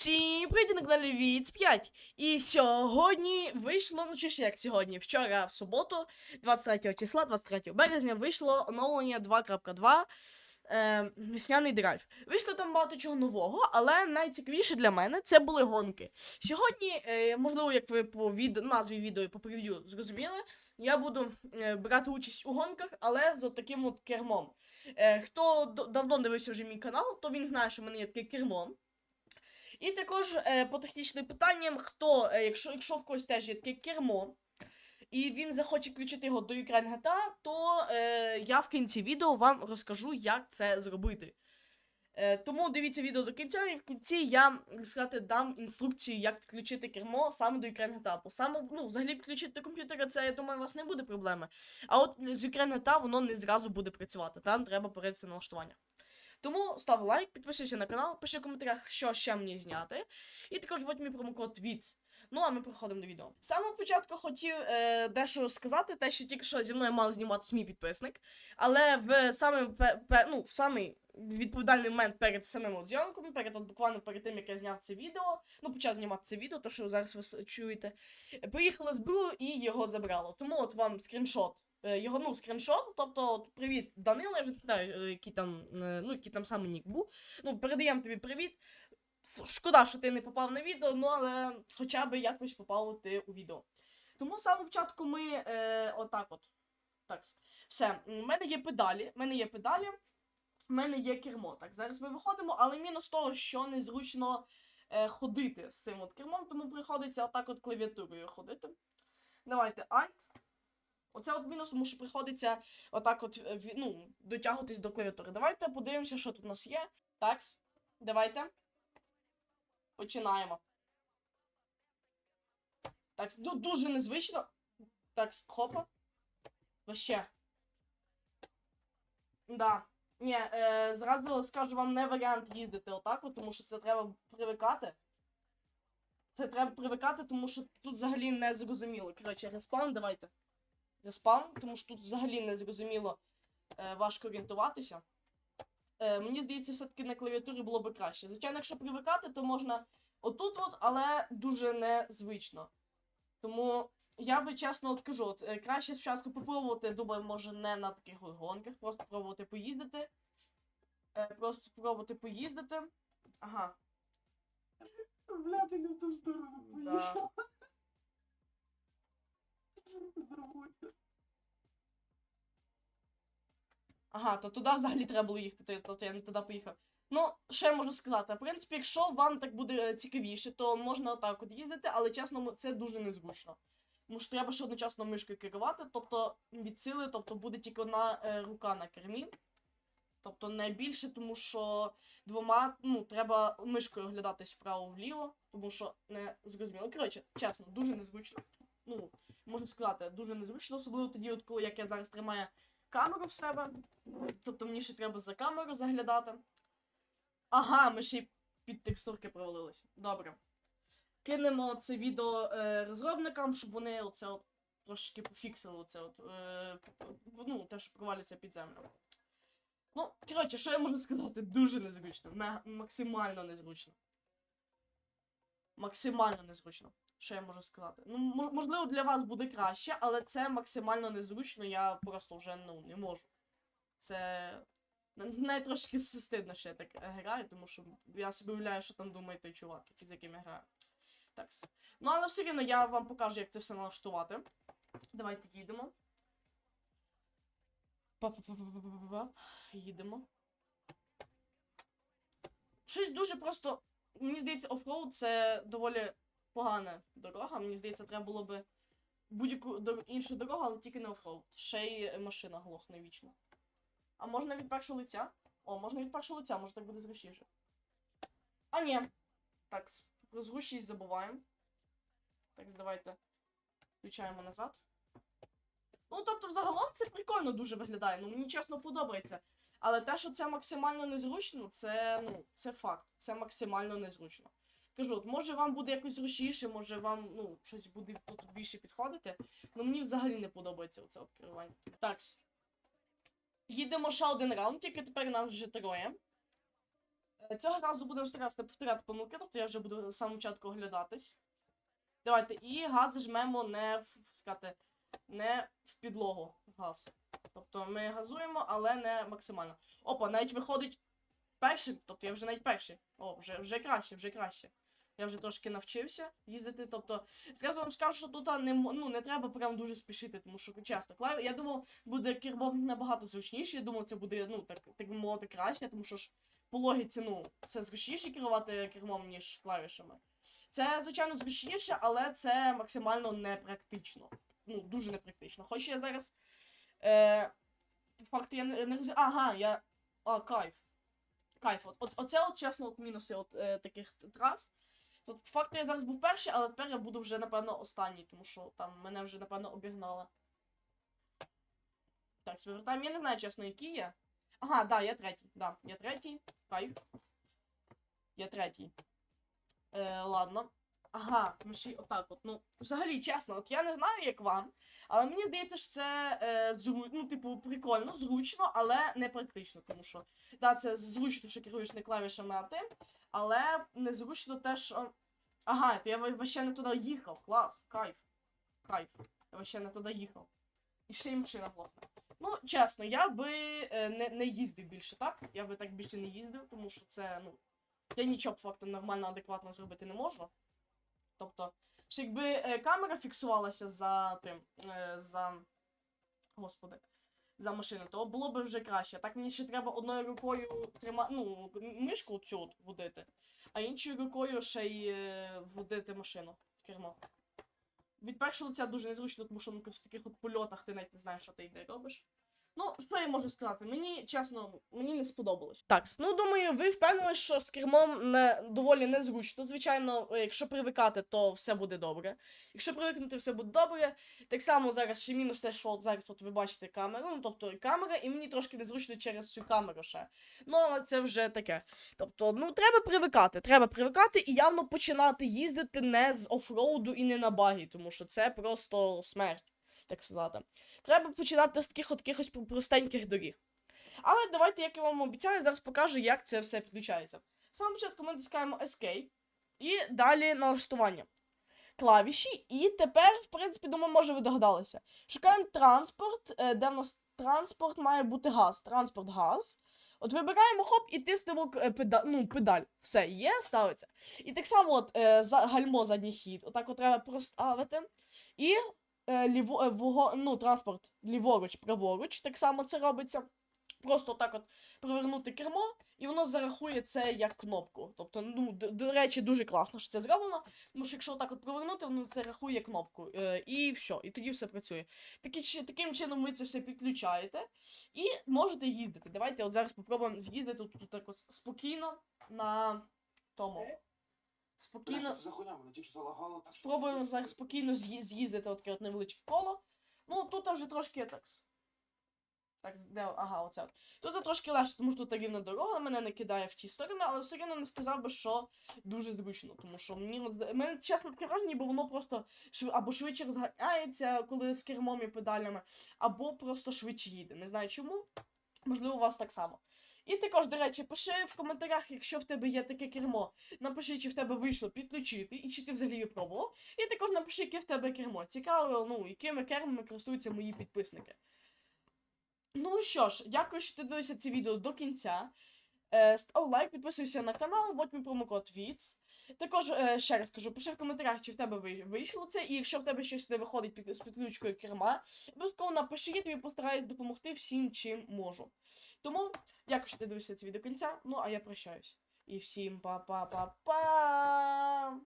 Всім привіт на каналі Віц 5. І сьогодні вийшло, ну чи ж як сьогодні, вчора в суботу, 23 числа, 23 березня, вийшло оновлення 2.2 е, весняний драйв. Вийшло там багато чого нового, але найцікавіше для мене це були гонки. Сьогодні, е, можливо, як ви по від... назві відео і по прев'ю зрозуміли, я буду е, брати участь у гонках, але з таким от кермом. Е, хто давно дивився вже мій канал, то він знає, що в мене є таке кермо. І також е, по технічним питанням, хто, е, якщо, якщо в когось теж є таке кермо, і він захоче включити його до Ukraine GTA, то е, я в кінці відео вам розкажу, як це зробити. Е, тому дивіться відео до кінця, і в кінці я сказати, дам інструкцію, як підключити кермо саме до Ukraine GTA. Бо саме, ну, взагалі підключити до комп'ютера, це, я думаю, у вас не буде проблеми. А от з Ukraine GTA воно не зразу буде працювати. Там треба перейти на налаштування. Тому став лайк, підписуйся на канал, пиши в коментарях, що ще мені зняти. І також вводь мій промокод VITS. Ну, а ми проходимо до відео. Самого початку хотів е, дещо сказати, те, що тільки що зі мною мав зніматися мій підписник. Але в самий, ну, в самий відповідальний момент перед самим зйомком, перед от, буквально перед тим, як я зняв це відео, ну, почав знімати це відео, то що зараз ви чуєте, приїхала СБУ і його забрало. Тому от вам скріншот його ну, скріншот, тобто от, привіт, Данило, я вже не знаю, е, який там, е, ну, який там саме нік був. Ну, передаємо тобі привіт. Шкода, що ти не попав на відео, ну але хоча б якось попав ти у відео. Тому з самого початку ми е, отак от. Так, все. У мене є педалі. У мене є педалі, в мене є кермо. Так, зараз ми виходимо, але мінус того, що незручно е, ходити з цим от кермом, тому приходиться отак от клавіатурою ходити. Давайте Alt. Оце от мінус, тому що приходиться отак от е, ну, дотягуватись до клавіатури. Давайте подивимося, що тут у нас є. Так, давайте. Починаємо. Так, ду- дуже незвично. Так, хопа. Вообще. Да. Ні, е, зразу скажу вам не варіант їздити отак, от, тому що це треба привикати. Це треба привикати, тому що тут взагалі не зрозуміло. Коротше, респаун, давайте. Респаун, тому що тут взагалі не зрозуміло е, важко орієнтуватися. Е, мені здається, все-таки на клавіатурі було би краще. Звичайно, якщо привикати, то можна отут, от, але дуже незвично. Тому я би чесно от кажу, от, е, краще спочатку попробувати, думаю, може не на таких гонках, просто пробувати поїздити. Е, просто спробувати поїздити. Ага. Бля, ти не в ту сторону Да. поїхав. Ага, то туди взагалі треба було їхати, то, то я не туди поїхав. Ну, що я можу сказати? В принципі, якщо вам так буде е, цікавіше, то можна отак от їздити, але чесно, це дуже незручно. Тому що треба ще одночасно мишкою керувати, тобто від сили, тобто буде тільки одна е, рука на кермі. Тобто не більше, тому що двома, ну, треба мишкою оглядатись вправо-вліво, тому що не зрозуміло. Коротше, чесно, дуже незручно. Ну, можна сказати, дуже незручно, особливо тоді, от коли як я зараз тримаю камеру в себе. Тобто мені ще треба за камеру заглядати. Ага, ми ще й під текстурки провалились. Добре. Кинемо це відео е, розробникам, щоб вони оце от трошки пофіксили оце от, е, ну, те, що провалюється під землю. Ну, коротше, що я можу сказати? Дуже незручно. Максимально незручно. Максимально незручно. Що я можу сказати? Ну, можливо, для вас буде краще, але це максимально незручно, я просто вже ну, не можу. Це. Навіть трошки стидно, що я так е, граю, тому що я собі уявляю, що там думає той чувак, з яким я граю. Так. Ну, але все рівно я вам покажу, як це все налаштувати. Давайте їдемо. Їдемо. Щось дуже просто. Мені здається, оффроуд це доволі погана дорога. Мені здається, треба було би будь-яку дор- іншу дорогу, але тільки не оффроуд. Ще й машина глохне вічно. А можна від першого лиця? О, можна від першого лиця, може так буде зручніше. А ні. Так, про зручність забуваємо. Так, давайте включаємо назад. Ну, тобто, взагалом це прикольно дуже виглядає. Ну, мені чесно подобається. Але те, що це максимально незручно, це, ну, це факт. Це максимально незручно. Кажу, от, може вам буде якось зручніше, може вам ну, щось буде тут більше підходити. Ну мені взагалі не подобається оце от керування. Так. Їдемо ще один раунд, тільки тепер нас вже троє. Е, Цього разу будемо старатися повторяти помилки, тобто я вже буду з самого початку оглядатись. Давайте, і газ зажмемо не сказати, не в підлогу газ. Тобто ми газуємо, але не максимально. Опа, навіть виходить першим, тобто я вже навіть перший. О, вже, вже краще, вже краще. Я вже трошки навчився їздити. Тобто, зразу вам скажу, що тут не, ну, не треба прям дуже спішити, тому що часто клаві. Я думав, буде кермо набагато зручніше. Я думав, це буде, ну, так, так би мовити, краще, тому що ж по логіці, ну, це зручніше керувати кермом, ніж клавішами. Це, звичайно, зручніше, але це максимально непрактично. Ну, дуже непрактично. Хоч я зараз. Е, по я не, не роз... Ага, я. А, кайф. Кайф. От, от, оце от чесно от мінуси от, е, таких трас. По факту я зараз був перший, але тепер я буду вже, напевно, останній, тому що там мене вже, напевно, обігнали. Так, звертаємо. Я не знаю, чесно, який я. Ага, да, я третій. Да, я третій. Кайф. Я третій. Е, ладно. Ага, ми ще й отак от. Ну, взагалі, чесно, от я не знаю, як вам, але мені здається, що це е, зру... ну, типу, прикольно, зручно, але не практично, тому що. Да, це зручно, що керуєш не клавішами, а тим, але незручно те, що. Ага, то я вообще не туди їхав. Клас, кайф. Кайф. Я вообще не туди їхав. І ще й машина плохна. Ну, чесно, я би е, не, не їздив більше так. Я би так більше не їздив, тому що це, ну. Я нічого факту нормально, адекватно зробити не можу. Тобто, що якби е, камера фіксувалася за тим, е, за. Господи, за машину, то було б вже краще. Так мені ще треба одною рукою трима... ну, мишку цю от водити, а іншою рукою ще й е, водити машину, кермо. Від першого лиця дуже незручно, тому що ну, в таких от польотах ти навіть не знаєш, що ти йде робиш. Ну, що я можу сказати? Мені, чесно, мені не сподобалось. Так, ну думаю, ви впевнені, що з кермом не, доволі незручно. Звичайно, е, якщо привикати, то все буде добре. Якщо привикнути, все буде добре. Так само зараз ще мінус те, що от зараз от ви бачите камеру, ну тобто і камера, і мені трошки незручно через цю камеру ще. Ну, але це вже таке. Тобто, ну треба привикати, треба привикати і явно починати їздити не з офроуду і не на багі, тому що це просто смерть, так сказати. Треба починати з таких от якихось простеньких доріг. Але давайте, як я вам обіцяю, зараз покажу, як це все підключається. Саме початку ми натискаємо Escape і далі налаштування. Клавіші, і тепер, в принципі, думаю, може ви догадалися. Шукаємо транспорт, е, де в нас транспорт має бути газ. Транспорт газ. От вибираємо хоп і тиснемо е, педаль, ну, педаль. Все, є, ставиться. І так само от, е, гальмо задній хід. Отак от треба проставити. І ліво, е, вого, ну, транспорт ліворуч, праворуч. Так само це робиться. Просто так от провернути кермо, і воно зарахує це як кнопку. Тобто, ну, до, до речі, дуже класно, що це зроблено. Тому що якщо так от провернути, воно це рахує кнопку. Е, і все, і тоді все працює. Такі, таким чином ви це все підключаєте і можете їздити. Давайте от зараз попробуємо з'їздити тут, так от спокійно на тому. Спокійно. Спробуємо зараз спокійно з'їздити таке от невеличке коло. Ну, тут вже трошки так. Так, де, ага, оце. от. Тут трошки легше, тому що тут рівна дорога, мене не кидає в ті сторони, але все одно не сказав би, що дуже зручно, тому що мені мене чесно таке враження, бо воно просто шв... або швидше розганяється, коли з кермом і педалями, або просто швидше їде. Не знаю чому. Можливо, у вас так само. І також, до речі, пиши в коментарях, якщо в тебе є таке кермо, напиши, чи в тебе вийшло підключити, і чи ти взагалі пробував. І також напиши, яке в тебе кермо. Цікаво, ну, якими кермами користуються мої підписники. Ну що ж, дякую, що ти дивився це відео до кінця. Е, став лайк, підписуйся на канал, вводь мій промокод VITS. Також е, ще раз кажу, пиши в коментарях, чи в тебе вийшло це, і якщо в тебе щось не виходить під, з підключкою керма, обов'язково напиши, я тобі постараюсь допомогти всім, чим можу. Тому дякую, що ти дивився це відео до кінця. Ну а я прощаюсь. І всім па-па-па-па!